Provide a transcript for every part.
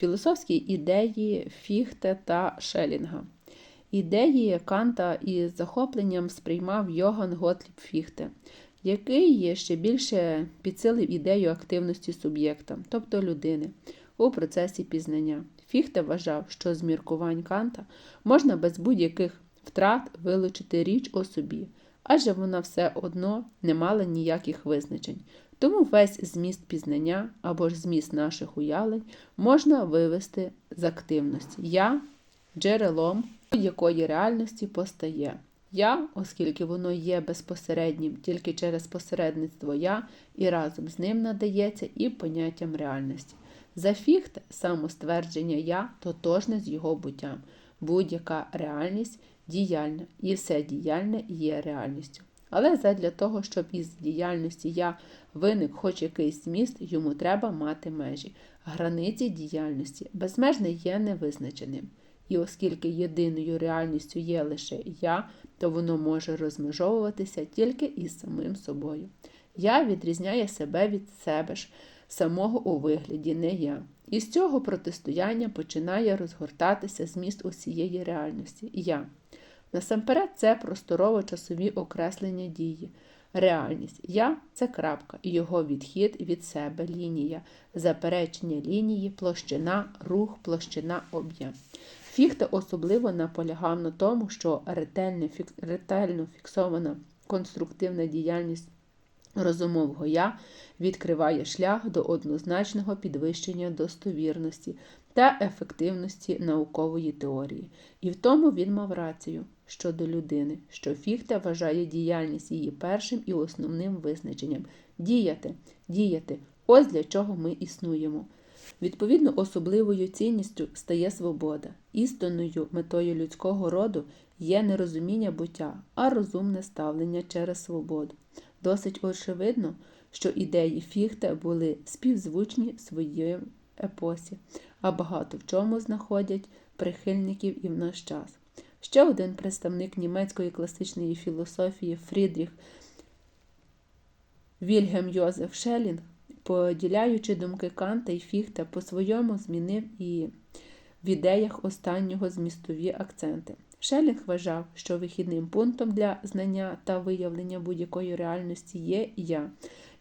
Філософські ідеї Фіхте та Шелінга. Ідеї Канта із захопленням сприймав Йоган Готліб Фіхте, який ще більше підсилив ідею активності суб'єкта, тобто людини, у процесі пізнання. Фіхте вважав, що з міркувань Канта можна без будь-яких втрат вилучити річ у собі, адже вона все одно не мала ніяких визначень. Тому весь зміст пізнання або ж зміст наших уявлень можна вивести з активності. Я джерелом будь-якої реальності постає. Я, оскільки воно є безпосереднім тільки через посередництво я, і разом з ним надається і поняттям реальності. За Фіхте самоствердження я тотожне з його буттям. Будь-яка реальність діяльна, і все діяльне є реальністю. Але задля того, щоб із діяльності я виник хоч якийсь зміст, йому треба мати межі. Границі діяльності безмежне є невизначеним. І оскільки єдиною реальністю є лише я, то воно може розмежовуватися тільки із самим собою. Я відрізняє себе від себе ж, самого у вигляді, не я. І з цього протистояння починає розгортатися зміст усієї реальності я. Насамперед, це просторово-часові окреслення дії. Реальність я це крапка, його відхід від себе лінія, заперечення лінії, площина, рух, площина, об'єм. Фіхте особливо наполягав на тому, що ретельно фіксована конструктивна діяльність розумового я відкриває шлях до однозначного підвищення достовірності та ефективності наукової теорії. І в тому він мав рацію щодо людини, що Фіхте вважає діяльність її першим і основним визначенням діяти, діяти ось для чого ми існуємо. Відповідно, особливою цінністю стає свобода. Істинною метою людського роду є не розуміння буття, а розумне ставлення через свободу. Досить очевидно, що ідеї Фіхте були співзвучні в епосі, а багато в чому знаходять прихильників і в наш час. Ще один представник німецької класичної філософії Фрідріх Вільгем Йозеф Шелінг, поділяючи думки Канта і Фіхта, по-своєму змінив і в ідеях останнього змістові акценти. Шелінг вважав, що вихідним пунктом для знання та виявлення будь-якої реальності є я,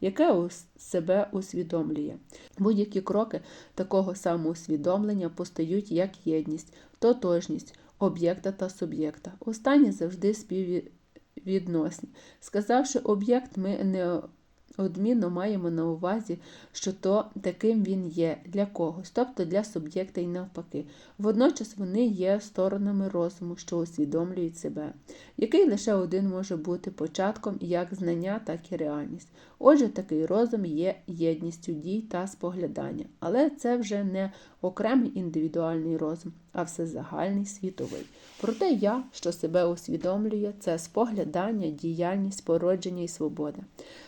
яке себе усвідомлює. Будь-які кроки такого самоусвідомлення постають як єдність, тотожність об'єкта та суб'єкта. Останні завжди співвідносні. Сказавши об'єкт, ми не Одмінно маємо на увазі, що то таким він є для когось, тобто для суб'єкта і навпаки. Водночас вони є сторонами розуму, що усвідомлюють себе, який лише один може бути початком як знання, так і реальність. Отже, такий розум є єдністю дій та споглядання, але це вже не окремий індивідуальний розум, а всезагальний світовий. Проте я, що себе усвідомлює, це споглядання, діяльність, породження і свобода.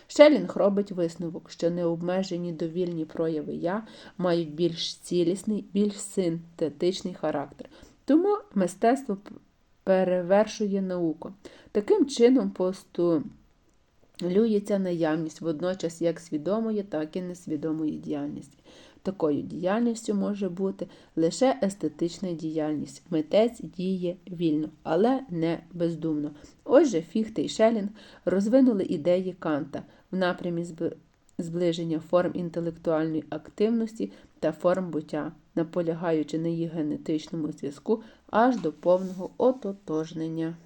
Шелінг робить висновок, що необмежені довільні прояви я мають більш цілісний, більш синтетичний характер. Тому мистецтво перевершує науку. Таким чином постулюється наявність водночас як свідомої, так і несвідомої діяльності. Такою діяльністю може бути лише естетична діяльність. Митець діє вільно, але не бездумно. Отже, Фіхте і Шелінг розвинули ідеї Канта в напрямі зближення форм інтелектуальної активності та форм буття, наполягаючи на їх генетичному зв'язку аж до повного ототожнення.